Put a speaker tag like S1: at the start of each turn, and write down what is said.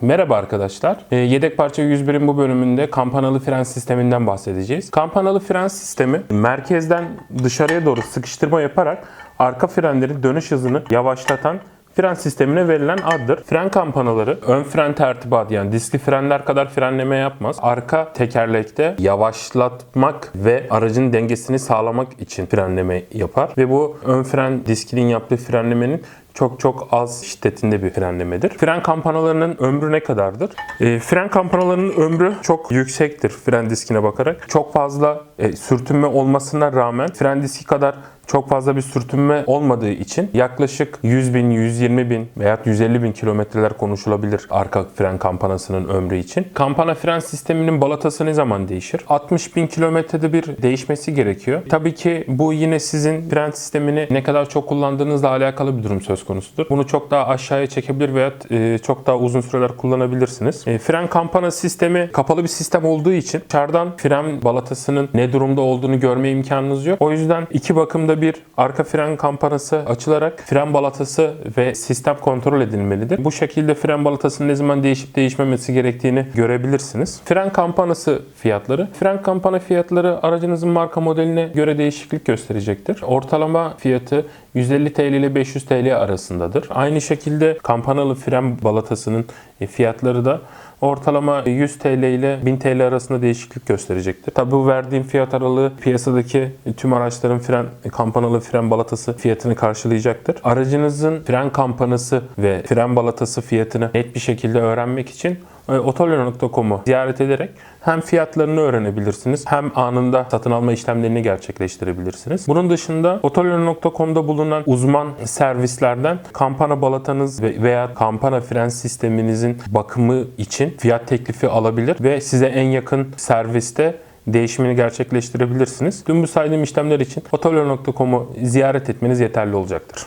S1: Merhaba arkadaşlar. E, Yedek parça 101'in bu bölümünde kampanalı fren sisteminden bahsedeceğiz. Kampanalı fren sistemi merkezden dışarıya doğru sıkıştırma yaparak arka frenlerin dönüş hızını yavaşlatan fren sistemine verilen addır. Fren kampanaları ön fren tertibatı yani diskli frenler kadar frenleme yapmaz. Arka tekerlekte yavaşlatmak ve aracın dengesini sağlamak için frenleme yapar. Ve bu ön fren diskinin yaptığı frenlemenin çok çok az şiddetinde bir frenlemedir. Fren kampanalarının ömrü ne kadardır? E, fren kampanalarının ömrü çok yüksektir fren diskine bakarak. Çok fazla e, sürtünme olmasına rağmen fren diski kadar çok fazla bir sürtünme olmadığı için yaklaşık 100 bin, 120 bin veya 150 bin kilometreler konuşulabilir arka fren kampanasının ömrü için. Kampana fren sisteminin balatası ne zaman değişir? 60 bin kilometrede bir değişmesi gerekiyor. Tabii ki bu yine sizin fren sistemini ne kadar çok kullandığınızla alakalı bir durum söz konusudur. Bunu çok daha aşağıya çekebilir veya e, çok daha uzun süreler kullanabilirsiniz. E, fren kampana sistemi kapalı bir sistem olduğu için dışarıdan fren balatasının ne durumda olduğunu görme imkanınız yok. O yüzden iki bakımda bir arka fren kampanası açılarak fren balatası ve sistem kontrol edilmelidir. Bu şekilde fren balatasının ne zaman değişip değişmemesi gerektiğini görebilirsiniz. Fren kampanası fiyatları. Fren kampana fiyatları aracınızın marka modeline göre değişiklik gösterecektir. Ortalama fiyatı 150 TL ile 500 TL arasındadır. Aynı şekilde kampanalı fren balatasının e, fiyatları da ortalama 100 TL ile 1000 TL arasında değişiklik gösterecektir. Tabi bu verdiğim fiyat aralığı piyasadaki tüm araçların fren kampanalı fren balatası fiyatını karşılayacaktır. Aracınızın fren kampanası ve fren balatası fiyatını net bir şekilde öğrenmek için e, otolyo.com'u ziyaret ederek hem fiyatlarını öğrenebilirsiniz hem anında satın alma işlemlerini gerçekleştirebilirsiniz. Bunun dışında otolyo.com'da bulunan uzman servislerden kampana balatanız ve- veya kampana fren sisteminizin bakımı için fiyat teklifi alabilir ve size en yakın serviste değişimini gerçekleştirebilirsiniz. Tüm bu saydığım işlemler için otolyo.com'u ziyaret etmeniz yeterli olacaktır.